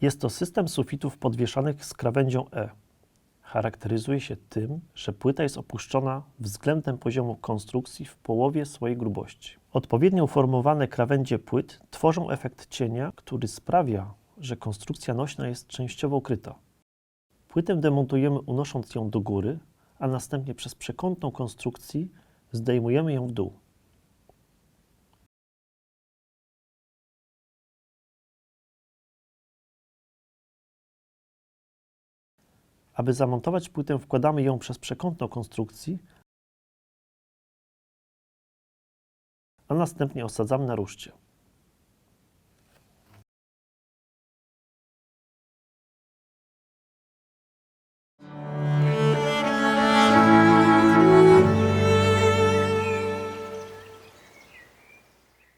Jest to system sufitów podwieszanych z krawędzią E. Charakteryzuje się tym, że płyta jest opuszczona względem poziomu konstrukcji w połowie swojej grubości. Odpowiednio uformowane krawędzie płyt tworzą efekt cienia, który sprawia, że konstrukcja nośna jest częściowo ukryta. Płytę demontujemy unosząc ją do góry, a następnie przez przekątną konstrukcji zdejmujemy ją w dół. Aby zamontować płytę, wkładamy ją przez przekątną konstrukcji, a następnie osadzamy na ruszcie.